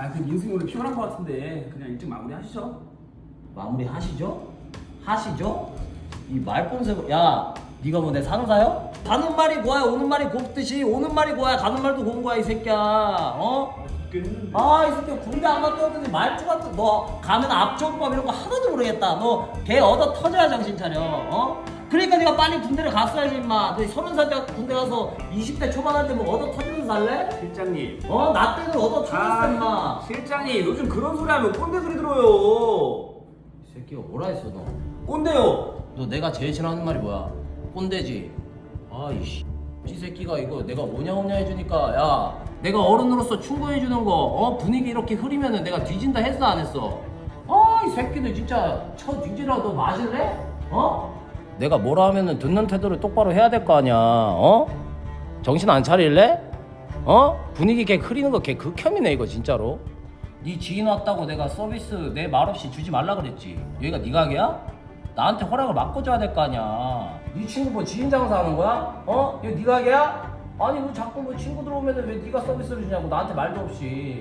아, 그 민승이 오늘 피곤한 것 같은데 그냥 일찍 마무리 하시죠. 마무리 하시죠? 하시죠? 이 말본색으로 야 네가 뭐 내 상사요? 가는 말이 뭐야 오는 말이 곱듯이 오는 말이 뭐야 가는 말도 고운 거야 이 새끼야 어? 아 이 새끼 군대 안 갔다 오더니 말투가 또너 가면 앞정법 이런 거 하나도 모르겠다 너걔 얻어 터져야 정신 차려 어? 그러니까 네가 빨리 군대를 갔어야지 임마 너 서른 살 때 군대 가서 20대 초반할 때뭐 얻어 터지면서 살래? 실장님. 어? 나 때는 얻어 터졌어 임마 아, 실장님 요즘 그런 소리 하면 꼰대 소리 들어요. 이 새끼가 뭐라 했어 너 꼰대요. 너 내가 제일 싫어하는 말이 뭐야? 꼰대지. 아이씨. 이 새끼가 이거 내가 오냐 오냐 해주니까 야 내가 어른으로서 충고해 주는 거 어? 분위기 이렇게 흐리면은 내가 뒤진다 했어 안 했어? 아 이 새끼들 진짜 쳐 뒤지라 너 맞을래? 어? 내가 뭐라 하면은 듣는 태도를 똑바로 해야 될 거 아니야 어? 정신 안 차릴래? 어? 분위기 걔 흐리는 거 걔 극혐이네 이거 진짜로 네 지인 왔다고 내가 서비스 내 말 없이 주지 말라 그랬지 여기가 네 가게야? 나한테 허락을 맡고 줘야 될 거 아니야 네 친구 뭐 지인 장사하는 거야? 어? 이거 네 가게야? 아니 왜 자꾸 뭐 친구 들어오면 왜 네가 서비스를 주냐고 나한테 말도 없이